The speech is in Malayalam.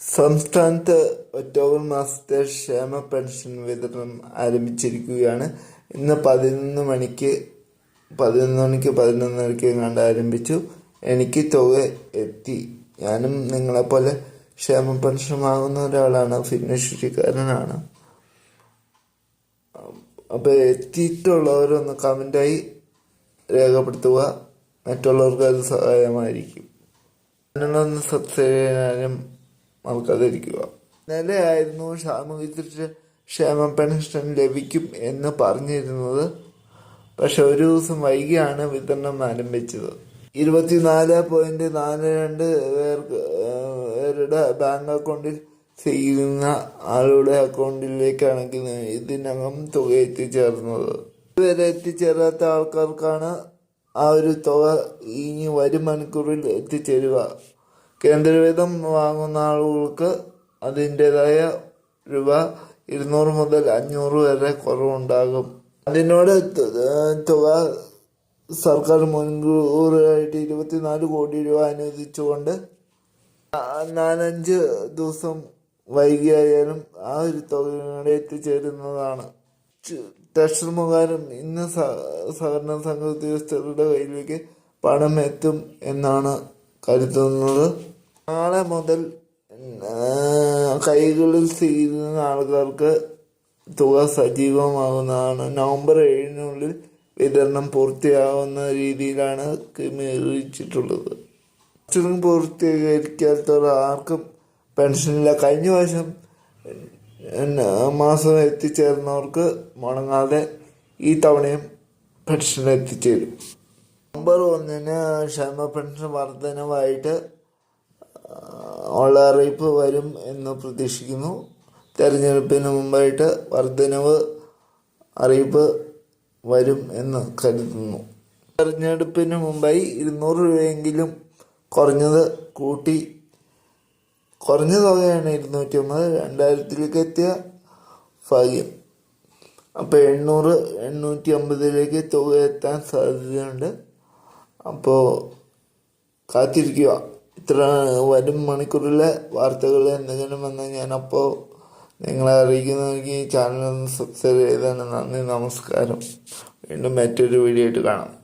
സംസ്ഥാനത്ത് ഒക്ടോബർ മാസത്തെ ക്ഷേമ പെൻഷൻ വിതരണം ആരംഭിച്ചിരിക്കുകയാണ്. ഇന്ന് പതിനൊന്ന് മണിക്ക് പതിനൊന്ന് മണിക്ക് പതിനൊന്നരയ്ക്ക് എങ്ങാണ്ട് ആരംഭിച്ചു. എനിക്ക് തുക എത്തി. ഞാനും നിങ്ങളെപ്പോലെ ക്ഷേമ പെൻഷൻ വാങ്ങുന്ന ഒരാളാണ്. ഭിന്നശേഷിക്കാരനാണ്. അപ്പോൾ എത്തിയിട്ടുള്ളവരൊന്ന് കമന്റായി രേഖപ്പെടുത്തുക. മറ്റുള്ളവർക്ക് അത് സഹായമായിരിക്കും. ചാനലൊന്ന് സബ്സ്ക്രൈബ് ചെയ്യാനും മറക്കാതിരിക്കുക നിലയായിരുന്നു സാമൂഹ്യത്തിൽ ക്ഷേമ പെൻഷൻ ലഭിക്കും എന്ന് പറഞ്ഞിരുന്നത്. പക്ഷെ ഒരു ദിവസം വൈകിയാണ് വിതരണം ആരംഭിച്ചത്. ഇരുപത്തിനാല് പോയിന്റ് നാല് രണ്ട് പേരുടെ ബാങ്ക് അക്കൗണ്ടിൽ ചെയ്യുന്ന ആളുടെ അക്കൗണ്ടിലേക്കാണ് ഇത് ഇതിനകം തുക എത്തിച്ചേർന്നത്. ഇതുവരെ എത്തിച്ചേരാത്ത ആൾക്കാർക്കാണ് ആ ഒരു തുക ഇനി വരും മണിക്കൂറിൽ എത്തിച്ചേരുക. കേന്ദ്രവേദം വാങ്ങുന്ന ആളുകൾക്ക് അതിന്റെതായ രൂപ ഇരുന്നൂറ് മുതൽ അഞ്ഞൂറ് വരെ കുറവുണ്ടാകും. അതിനോട് തുക സർക്കാർ മുൻകൂറായിട്ട് ഇരുപത്തിനാല് കോടി രൂപ അനുവദിച്ചുകൊണ്ട് നാലഞ്ച് ദിവസം വൈകിയായാലും ആ ഒരു തുകയുടെ എത്തിച്ചേരുന്നതാണ്. ട്രഷർ മുഖാരം ഇന്ന് സഹകരണ സംഘ ഉദ്യോഗസ്ഥരുടെ കയ്യിലേക്ക് പണം എത്തും എന്നാണ് കരുതുന്നത്. നാളെ മുതൽ കൈകളിൽ സ്വീകരിക്കുന്ന ആൾക്കാർക്ക് തുക സജീവമാകുന്നതാണ് നവംബർ ഏഴിനുള്ളിൽ വിതരണം പൂർത്തിയാവുന്ന രീതിയിലാണ് ക്രമീകരിച്ചിട്ടുള്ളത് പെൻഷൻ പൂർത്തീകരിക്കാത്തവർ ആർക്കും പെൻഷനില്ല. കഴിഞ്ഞ വർഷം മാസം എത്തിച്ചേർന്നവർക്ക് മുടങ്ങാതെ ഈ തവണയും പെൻഷൻ എത്തിച്ചേരും. നവംബർ ഒന്നിന് ക്ഷേമ പെൻഷൻ വർധനവായിട്ട് ഉള്ള അറിയിപ്പ് വരും എന്ന് പ്രതീക്ഷിക്കുന്നു. തെരഞ്ഞെടുപ്പിന് മുമ്പായിട്ട് വർധനവ് അറിയിപ്പ് വരും എന്ന് കരുതുന്നു. തെരഞ്ഞെടുപ്പിന് മുമ്പായി ഇരുന്നൂറ് രൂപയെങ്കിലും കുറഞ്ഞത് കൂട്ടി കുറഞ്ഞ തുകയാണ് ഇരുന്നൂറ്റി അമ്പത് രണ്ടായിരത്തിലേക്ക് എത്തിയ ഭാഗ്യം. അപ്പോൾ എണ്ണൂറ് എണ്ണൂറ്റി അമ്പതിലേക്ക് തുക എത്താൻ സാധ്യതയുണ്ട്. അപ്പോൾ കാത്തിരിക്കുക. ഇത്ര വരും മണിക്കൂറിലെ വാർത്തകൾ എന്തെങ്കിലും വന്നാൽ ഞാൻ അപ്പോൾ നിങ്ങളെ അറിയിക്കുന്നതെങ്കിൽ ചാനൽ ഒന്ന് സബ്സ്ക്രൈബ് ചെയ്താണ് നന്ദി നമസ്കാരം. വീണ്ടും മറ്റൊരു വീഡിയോ ആയിട്ട് കാണാം.